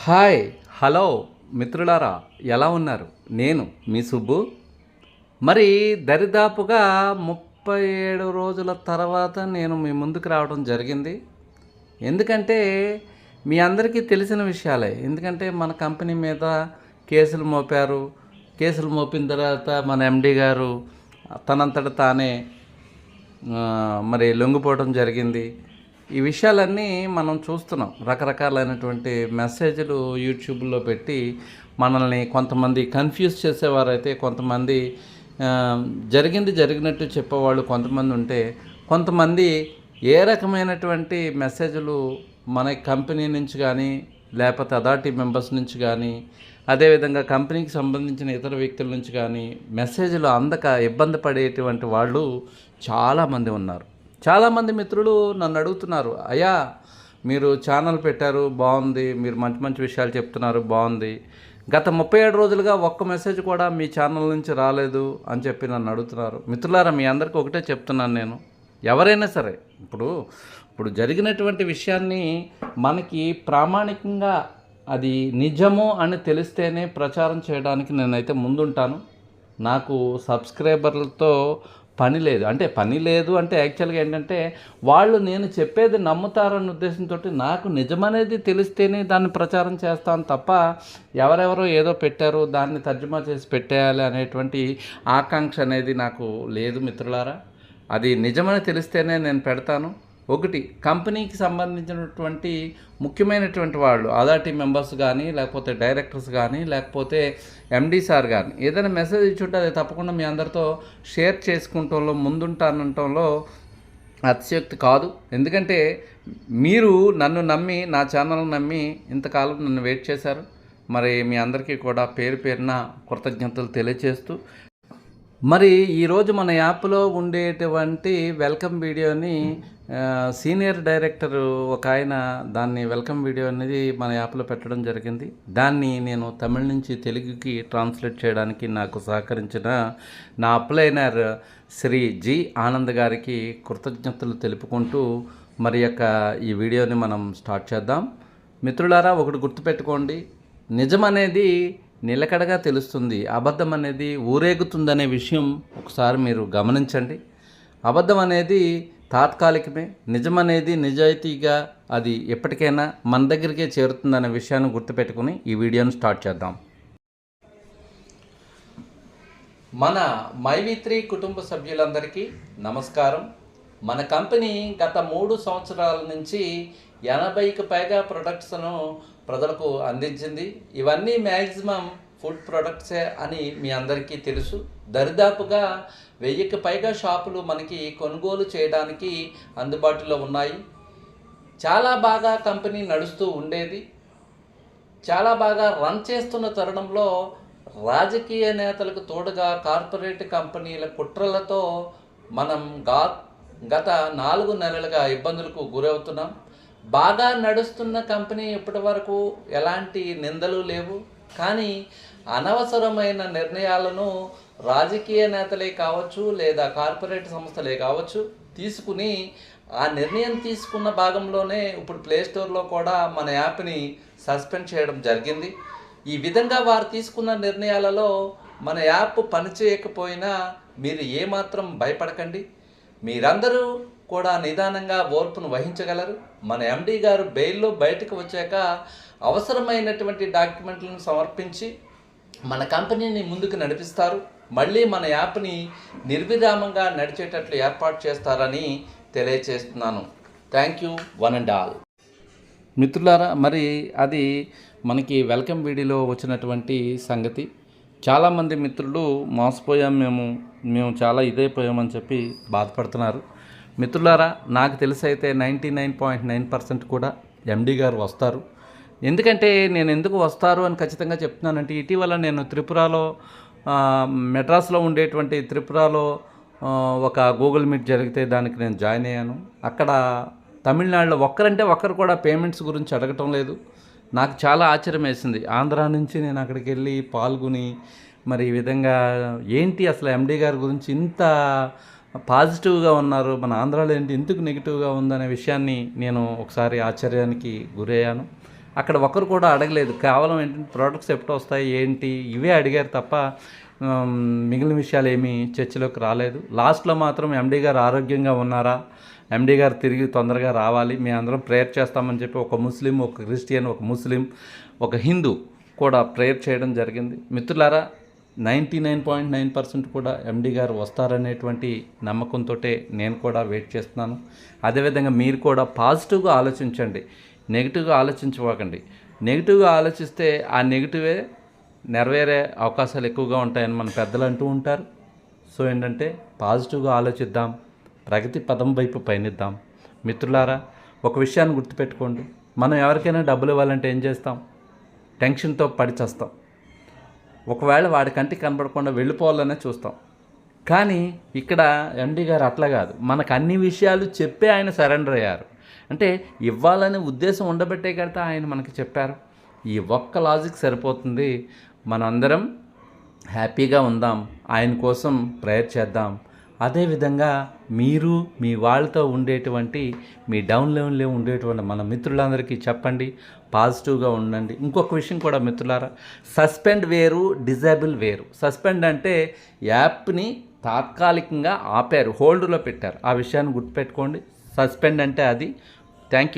Hi hello మిత్రులారా ఎలా ఉన్నారు? నేను మీ సుబ్బు. మరి దరిదాపుగా ముప్పై ఏడు రోజుల తర్వాత నేను మీ ముందుకు రావడం జరిగింది. ఎందుకంటే మీ అందరికీ తెలిసిన విషయాలే. ఎందుకంటే మన కంపెనీ మీద కేసులు మోపారు. కేసులు మోపిన తర్వాత మన ఎండి గారు తనంతట తానే మరి లొంగిపోవడం జరిగింది. ఈ విషయాలన్నీ మనం చూస్తున్నాం. రకరకాలైనటువంటి మెసేజ్లు యూట్యూబ్లో పెట్టి మనల్ని కొంతమంది కన్ఫ్యూజ్ చేసేవారైతే కొంతమంది జరిగింది జరిగినట్టు చెప్పేవాళ్ళు కొంతమంది ఉంటే కొంతమంది ఏ రకమైనటువంటి మెసేజ్లు మన కంపెనీ నుంచి కానీ లేకపోతే అథారిటీ మెంబర్స్ నుంచి కానీ అదేవిధంగా కంపెనీకి సంబంధించిన ఇతర వ్యక్తుల నుంచి కానీ మెసేజ్లు అందక ఇబ్బంది పడేటువంటి వాళ్ళు చాలామంది ఉన్నారు. చాలామంది మిత్రులు నన్ను అడుగుతున్నారు అయ్యా మీరు ఛానల్ పెట్టారు బాగుంది మీరు మంచి మంచి విషయాలు చెప్తున్నారు బాగుంది. గత ముప్పై ఏడు రోజులుగా ఒక్క మెసేజ్ కూడా మీ ఛానల్ నుంచి రాలేదు అని చెప్పి నన్ను అడుగుతున్నారు. మిత్రులారా మీ అందరికీ ఒకటే చెప్తున్నాను నేను. ఎవరైనా సరే ఇప్పుడు ఇప్పుడు జరిగినటువంటి విషయాన్ని మనకి ప్రామాణికంగా అది నిజము అని తెలిస్తేనే ప్రచారం చేయడానికి నేనైతే ముందుంటాను. నాకు సబ్స్క్రైబర్లతో పని లేదు. అంటే పని లేదు అంటే యాక్చువల్గా ఏంటంటే వాళ్ళు నేను చెప్పేది నమ్ముతారన్న ఉద్దేశంతో నాకు నిజమనేది తెలిస్తేనే దాన్ని ప్రచారం చేస్తాను తప్ప ఎవరెవరో ఏదో పెట్టారు దాన్ని తర్జుమా చేసి పెట్టేయాలి అనేటువంటి ఆకాంక్ష అనేది నాకు లేదు మిత్రులారా. అది నిజమని తెలిస్తేనే నేను పెడతాను. ఒకటి కంపెనీకి సంబంధించినటువంటి ముఖ్యమైనటువంటి వాళ్ళు అథారిటీ మెంబర్స్ కానీ లేకపోతే డైరెక్టర్స్ కానీ లేకపోతే ఎండీ సార్ కానీ ఏదైనా మెసేజ్ ఇచ్చుంటే అది తప్పకుండా మీ అందరితో షేర్ చేసుకుంటంలో ముందుంటానంటంలో అతిశయోక్తి కాదు. ఎందుకంటే మీరు నన్ను నమ్మి నా ఛానల్ నమ్మి ఇంతకాలం నన్ను వెయిట్ చేశారు. మరి మీ అందరికీ కూడా పేరు పేరున కృతజ్ఞతలు తెలియచేస్తూ మరి ఈరోజు మన యాప్లో ఉండేటువంటి వెల్కమ్ వీడియోని సీనియర్ డైరెక్టర్ ఒక ఆయన దాన్ని వెల్కమ్ వీడియో అనేది మన యాప్లో పెట్టడం జరిగింది. దాన్ని నేను తమిళ నుంచి తెలుగుకి ట్రాన్స్లేట్ చేయడానికి నాకు సహకరించిన నా అప్లైనర్ శ్రీ జి ఆనంద్ గారికి కృతజ్ఞతలు తెలుపుకుంటూ మరి యొక్క ఈ వీడియోని మనం స్టార్ట్ చేద్దాం. మిత్రులారా ఒకటి గుర్తుపెట్టుకోండి. నిజం అనేది నిలకడగా తెలుస్తుంది. అబద్ధం అనేది ఊరేగుతుందనే విషయం ఒకసారి మీరు గమనించండి. అబద్ధం అనేది తాత్కాలికమే నిజం అనేది నిజాయితీగా అది ఎప్పటికైనా మన దగ్గరికే చేరుతుందనే విషయాన్ని గుర్తుపెట్టుకుని ఈ వీడియోను స్టార్ట్ చేద్దాం. మన మైవి త్రీ కుటుంబ సభ్యులందరికీ నమస్కారం. మన కంపెనీ గత మూడు సంవత్సరాల నుంచి ఎనభైకి పైగా ప్రొడక్ట్స్ను ప్రజలకు అందించింది. ఇవన్నీ మ్యాక్సిమం ఫుడ్ ప్రొడక్ట్సే అని మీ అందరికీ తెలుసు. దరిదాపుగా వెయ్యికి పైగా షాపులు మనకి కొనుగోలు చేయడానికి అందుబాటులో ఉన్నాయి. చాలా బాగా కంపెనీ నడుస్తూ ఉండేది. చాలా బాగా రన్ చేస్తున్న తరుణంలో రాజకీయ నేతలకు తోడుగా కార్పొరేట్ కంపెనీల కుట్రలతో మనం గా గత నాలుగు నెలలుగా ఇబ్బందులకు గురవుతున్నాం. బాగా నడుస్తున్న కంపెనీ ఇప్పటి వరకు ఎలాంటి నిందలు లేవు. కానీ అనవసరమైన నిర్ణయాలను రాజకీయ నేతలే కావచ్చు లేదా కార్పొరేట్ సంస్థలే కావచ్చు తీసుకుని ఆ నిర్ణయం తీసుకున్న భాగంలోనే ఇప్పుడు ప్లే స్టోర్లో కూడా మన యాప్ని సస్పెండ్ చేయడం జరిగింది. ఈ విధంగా వారు తీసుకున్న నిర్ణయాలలో మన యాప్ పనిచేయకపోయినా మీరు ఏమాత్రం భయపడకండి. మీరందరూ కూడా నిదానంగా ఓర్పును వహించగలరు. మన ఎండీ గారు బెయిల్లో బయటకు వచ్చాక అవసరమైనటువంటి డాక్యుమెంట్లను సమర్పించి మన కంపెనీని ముందుకు నడిపిస్తారు. మళ్ళీ మన యాప్ని నిర్విరామంగా నడిచేటట్లు ఏర్పాటు చేస్తారని తెలియచేస్తున్నాను. Thank you one and all. మిత్రులారా మరి అది మనకి వెల్కమ్ వీడియోలో వచ్చినటువంటి సంగతి. చాలామంది మిత్రులు మోసపోయాం మేము మేము చాలా ఇదైపోయామని చెప్పి బాధపడుతున్నారు. మిత్రులారా నాకు తెలిసి అయితే ninety nine point nine percent కూడా ఎండి గారు వస్తారు. ఎందుకంటే నేను ఎందుకు వస్తారు అని ఖచ్చితంగా చెప్తున్నానంటే ఇటీవల నేను త్రిపురలో మెడ్రాస్లో ఉండేటువంటి త్రిపురలో ఒక గూగుల్ మీట్ జరిగితే దానికి నేను జాయిన్ అయ్యాను. అక్కడ తమిళనాడులో ఒక్కరంటే ఒక్కరు కూడా పేమెంట్స్ గురించి అడగటం లేదు. నాకు చాలా ఆశ్చర్యం వేసింది. ఆంధ్రా నుంచి నేను అక్కడికి వెళ్ళి పాల్గొని మరి ఈ విధంగా ఏంటి అసలు ఎండీ గారి గురించి ఇంత పాజిటివ్గా ఉన్నారు? మన ఆంధ్రాలో ఏంటి ఎందుకు నెగిటివ్గా ఉందనే విషయాన్ని నేను ఒకసారి ఆశ్చర్యానికి గురయ్యాను. అక్కడ ఒకరు కూడా అడగలేదు. కేవలం ఏంటంటే ప్రోడక్ట్స్ ఎప్పుడు వస్తాయి ఏంటి? ఇవే అడిగారు తప్ప మిగిలిన విషయాలు ఏమీ చర్చలోకి రాలేదు. లాస్ట్లో మాత్రం ఎండీ గారు ఆరోగ్యంగా ఉన్నారా? ఎండీ గారు తిరిగి తొందరగా రావాలి. మీ అందరం ప్రేయర్ చేస్తామని చెప్పి ఒక ముస్లిం ఒక క్రిస్టియన్ ఒక ముస్లిం ఒక హిందూ కూడా ప్రేయర్ చేయడం జరిగింది. మిత్రులారా ninety nine point nine percent కూడా ఎండీ గారు వస్తారనేటువంటి నమ్మకంతో నేను కూడా వెయిట్ చేస్తున్నాను. అదేవిధంగా మీరు కూడా పాజిటివ్గా ఆలోచించండి. నెగిటివ్గా ఆలోచించబోకండి. నెగిటివ్గా ఆలోచిస్తే ఆ నెగిటివే నెరవేరే అవకాశాలు ఎక్కువగా ఉంటాయని మన పెద్దలు అంటూ ఉంటారు. సో ఏంటంటే పాజిటివ్గా ఆలోచిద్దాం ప్రగతి పదం వైపు పయనిద్దాం. మిత్రులారా ఒక విషయాన్ని గుర్తుపెట్టుకోండి. మనం ఎవరికైనా డబ్బులు ఇవ్వాలంటే ఏం చేస్తాం? టెన్షన్తో పడిచేస్తాం ఒకవేళ వాడి కంటికి కనపడకుండా వెళ్ళిపోవాలనే చూస్తాం. కానీ ఇక్కడ ఎండి గారు అట్లా కాదు. మనకు అన్ని విషయాలు చెప్పే ఆయన సరెండర్ అయ్యారు. అంటే ఇవ్వాలనే ఉద్దేశం ఉండబట్టే కదా ఆయన మనకి చెప్పారు. ఈ ఒక్క లాజిక్ సరిపోతుంది. మనందరం హ్యాపీగా ఉందాం. ఆయన కోసం ప్రేయర్ చేద్దాం. అదేవిధంగా మీరు మీ వాళ్ళతో ఉండేటువంటి మీ డౌన్ లెవెన్లో ఉండేటువంటి మన మిత్రులందరికీ చెప్పండి. పాజిటివ్గా ఉండండి. ఇంకొక విషయం కూడా మిత్రులారా సస్పెండ్ వేరు డిజేబుల్ వేరు. సస్పెండ్ అంటే యాప్ని తాత్కాలికంగా ఆపారు హోల్డ్లో పెట్టారు. ఆ విషయాన్ని గుర్తుపెట్టుకోండి. సస్పెండ్ అంటే అది. Thank you